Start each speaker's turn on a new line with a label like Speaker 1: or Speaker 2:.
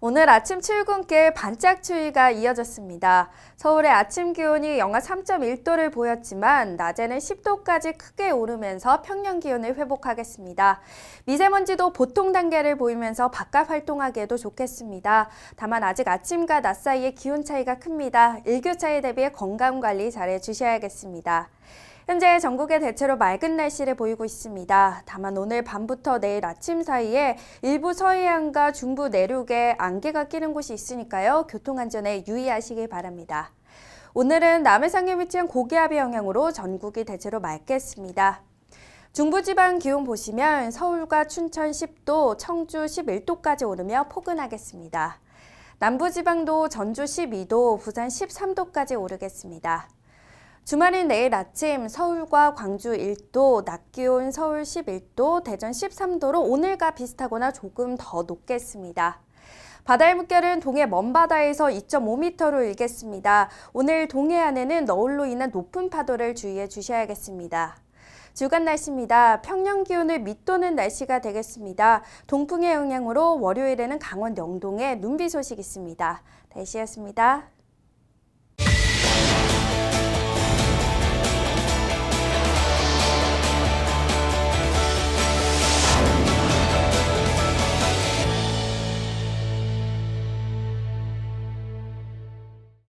Speaker 1: 오늘 아침 출근길 반짝 추위가 이어졌습니다. 서울의 아침 기온이 영하 3.1도를 보였지만 낮에는 10도까지 크게 오르면서 평년 기온을 회복하겠습니다. 미세먼지도 보통 단계를 보이면서 바깥 활동하기에도 좋겠습니다. 다만 아직 아침과 낮 사이의 기온 차이가 큽니다. 일교차에 대비해 건강 관리 잘해 주셔야겠습니다. 현재 전국에 대체로 맑은 날씨를 보이고 있습니다. 다만 오늘 밤부터 내일 아침 사이에 일부 서해안과 중부 내륙에 안개가 끼는 곳이 있으니까요. 교통안전에 유의하시길 바랍니다. 오늘은 남해상에 위치한 고기압의 영향으로 전국이 대체로 맑겠습니다. 중부지방 기온 보시면 서울과 춘천 10도, 청주 11도까지 오르며 포근하겠습니다. 남부지방도 전주 12도, 부산 13도까지 오르겠습니다. 주말인 내일 아침 서울과 광주 1도, 낮 기온 서울 11도, 대전 13도로 오늘과 비슷하거나 조금 더 높겠습니다. 바다의 물결은 동해 먼바다에서 2.5m로 일겠습니다. 오늘 동해안에는 너울로 인한 높은 파도를 주의해 주셔야겠습니다. 주간 날씨입니다. 평년 기온을 밑도는 날씨가 되겠습니다. 동풍의 영향으로 월요일에는 강원 영동에 눈비 소식 있습니다. 날씨였습니다.